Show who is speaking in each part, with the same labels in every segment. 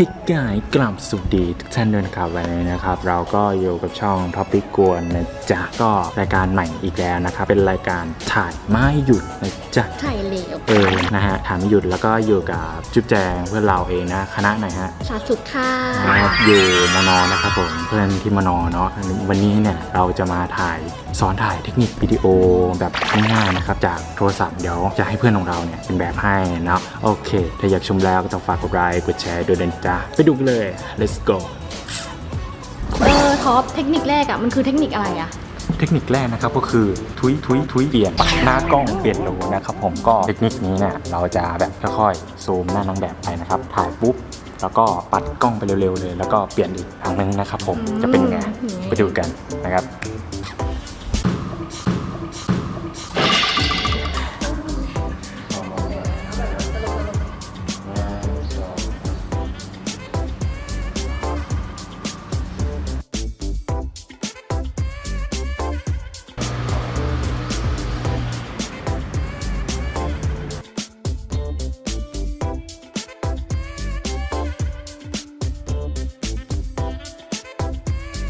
Speaker 1: ให้กายกลับสวัสดีทุกท่านด้วยนะครับวันนี้นะครับ เราก็อยู่กับช่องท็อปิกกวนนะจ๊ะก็รายการใหม่อีกแล้วนะครับ เป็นรายการถ่ายไม่หยุดนะจ๊ะ
Speaker 2: ไถ่เหลว
Speaker 1: เออนะฮะถ่ายไม่หยุดแล้วก็อยู่กับจุ๊บแจงเพื่อนเราเองนะคณะไหนฮะ
Speaker 2: สาสุดค่ะ
Speaker 1: นะครับอยู่มนนะครับผมเพื่อนที่มนเนาะวันนี้เนี่ยเราจะมาถ่ายสอนถ่ายเทคนิควิดีโอแบบง่ายๆนะครับจากโทรศัพท์เดี๋ยวจะให้เพื่อนของเราเนี่ยเป็นแบบให้เนาะโอเค ถ้าอยากชมแล้วก็ต้องฝากกดไลค์กดแชร์ด้วยนะจ๊ะไปดูกันเลย let's go
Speaker 2: เออท็อปเทคนิคแรกอะมันคือเทคนิคอะไรอะ
Speaker 1: เทคนิคแรกนะครับก็คือทุยทุยทุยเปลี่ยนหน้ากล้องเปลี่ยนโลนะครับผมก็เทคนิคนี้เนี่ยเราจะแบบค่อยๆซูมหน้านางแบบไปนะครับถ่ายปุ๊บแล้วก็ปัดกล้องไปเร็วๆเลย แล้วก็เปลี่ยนอีกครั้งหนึงนะครับผมจะเป็นไงไปดูกันนะครับ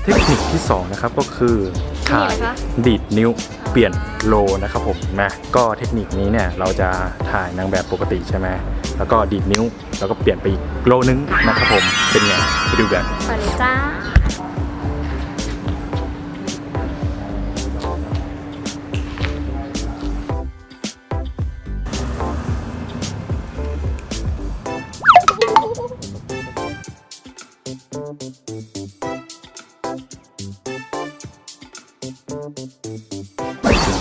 Speaker 1: เทคนิคที่2นะครับก็คือถ่ายดีดนิ้วเปลี่ยนโลนะครับผมนะก็เทคนิคนี้เนี่ยเราจะถ่ายนางแบบปกติใช่ไหมแล้วก็ดีดนิ้วแล้วก็เปลี่ยนไปอีกโลนึงนะครับผมเป็นไงไปดูกัน
Speaker 2: ไปเลยจ้า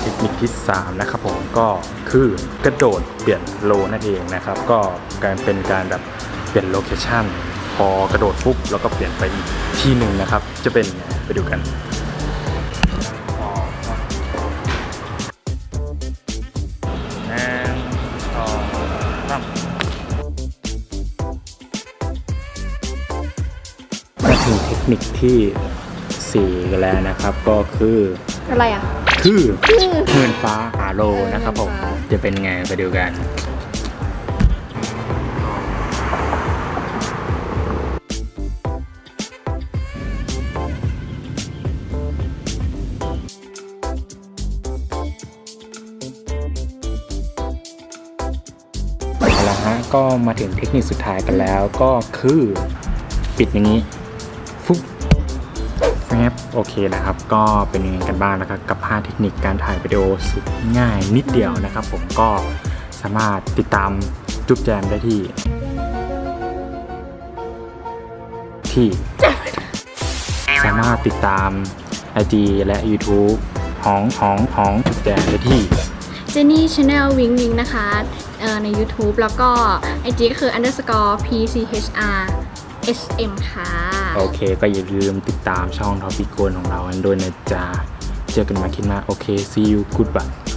Speaker 1: เทคนิคที่ 3 นะครับผมก็คือกระโดดเปลี่ยนโลนั่นเองนะครับ ก็การเป็นการแบบเปลี่ยนโลเคชั่นพอกระโดดปุ๊บแล้วก็เปลี่ยนไปอีกที่หนึ่งนะครับ จะเป็นไงไปดูกันหนึ่งสองสามมาถึงเทคนิคที่ 4กันแล้วนะครับ ก็คือ
Speaker 2: อะไรอะ
Speaker 1: คือ
Speaker 2: คือ
Speaker 1: หมื่นฟ้าหาโลนะครับผม
Speaker 2: หมื่นฟ้า
Speaker 1: จะเป็นไงไปดูกัน เอาละฮะก็มาถึงเทคนิคสุดท้ายกันแล้วก็คือ ปิดอย่างนี้ฟุ๊บ แฟบโอเคนะครับ ก็เป็นยังไงกันบ้างนะครับ กับ5เทคนิคการถ่ายวิดีโอสุดง่ายนิดเดียวนะครับ ผมก็สามารถติดตามจุ๊บแจมได้ที่ ที่ สามารถติดตาม IG และ YouTube ของของของจุ๊บแจมได้ที่
Speaker 2: เจนนี่ชาแนลวิงวิงนะคะเอ่อใน YouTube แล้วก็ IG ก็คือ underscore pchr sm ค่ะ
Speaker 1: โอเค ก็อย่าลืมติดตามช่องทอปิโกนของเรากันด้วยนะจ๊ะ เจอกันมาคิดมาโอเค see you goodbye